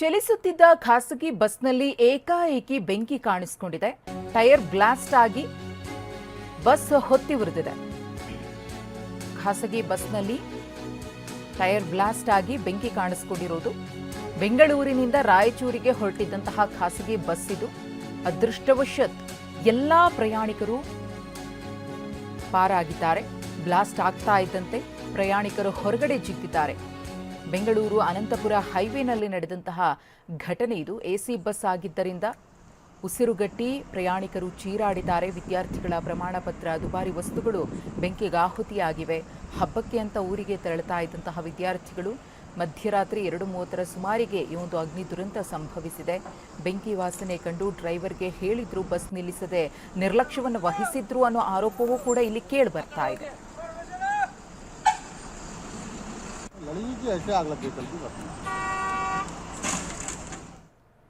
ಚಲಿಸುತ್ತಿದ್ದ ಖಾಸಗಿ ಬಸ್ನಲ್ಲಿ ಏಕಾಏಕಿ ಬೆಂಕಿ ಕಾಣಿಸಿಕೊಂಡಿದೆ. ಟೈರ್ ಬ್ಲಾಸ್ಟ್ ಆಗಿ ಬಸ್ ಹೊತ್ತಿ ಉರಿದಿದೆ. ಖಾಸಗಿ ಬಸ್ನಲ್ಲಿ ಟೈರ್ ಬ್ಲಾಸ್ಟ್ ಆಗಿ ಬೆಂಕಿ ಕಾಣಿಸಿಕೊಂಡಿರೋದು ಬೆಂಗಳೂರಿನಿಂದ ರಾಯಚೂರಿಗೆ ಹೊರಟಿದ್ದಂತಹ ಖಾಸಗಿ ಬಸ್ ಇದು. ಅದೃಷ್ಟವಶತ್ ಎಲ್ಲಾ ಪ್ರಯಾಣಿಕರು ಪಾರಾಗಿದ್ದಾರೆ. ಬ್ಲಾಸ್ಟ್ ಆಗ್ತಾ ಇದ್ದಂತೆ ಪ್ರಯಾಣಿಕರು ಹೊರಗಡೆ ಜಿಗ್ಗಿದ್ದಾರೆ. ಬೆಂಗಳೂರು ಅನಂತಪುರ ಹೈವೇನಲ್ಲಿ ನಡೆದಂತಹ ಘಟನೆ ಇದು. ಎಸಿ ಬಸ್ ಆಗಿದ್ದರಿಂದ ಉಸಿರುಗಟ್ಟಿ ಪ್ರಯಾಣಿಕರು ಚೀರಾಡಿದ್ದಾರೆ. ವಿದ್ಯಾರ್ಥಿಗಳ ಪ್ರಮಾಣ ಪತ್ರ ದುಬಾರಿ ವಸ್ತುಗಳು ಬೆಂಕಿಗಾಹುತಿಯಾಗಿವೆ ಹಬ್ಬಕ್ಕೆ ಅಂತ ಊರಿಗೆ ತೆರಳುತ್ತಾ ಇದ್ದಂತಹ ವಿದ್ಯಾರ್ಥಿಗಳು ಮಧ್ಯರಾತ್ರಿ ಎರಡು ಮೂವತ್ತರ ಸುಮಾರಿಗೆ ಈ ಒಂದು ಅಗ್ನಿ ದುರಂತ ಸಂಭವಿಸಿದೆ. ಬೆಂಕಿ ವಾಸನೆ ಕಂಡು ಡ್ರೈವರ್ಗೆ ಹೇಳಿದ್ರು, ಬಸ್ ನಿಲ್ಲಿಸದೆ ನಿರ್ಲಕ್ಷ್ಯವನ್ನು ವಹಿಸಿದ್ರು ಅನ್ನೋ ಆರೋಪವೂ ಕೂಡ ಇಲ್ಲಿ ಕೇಳಿ ಬರ್ತಾ ಇದೆ. मलिन जी ऐसे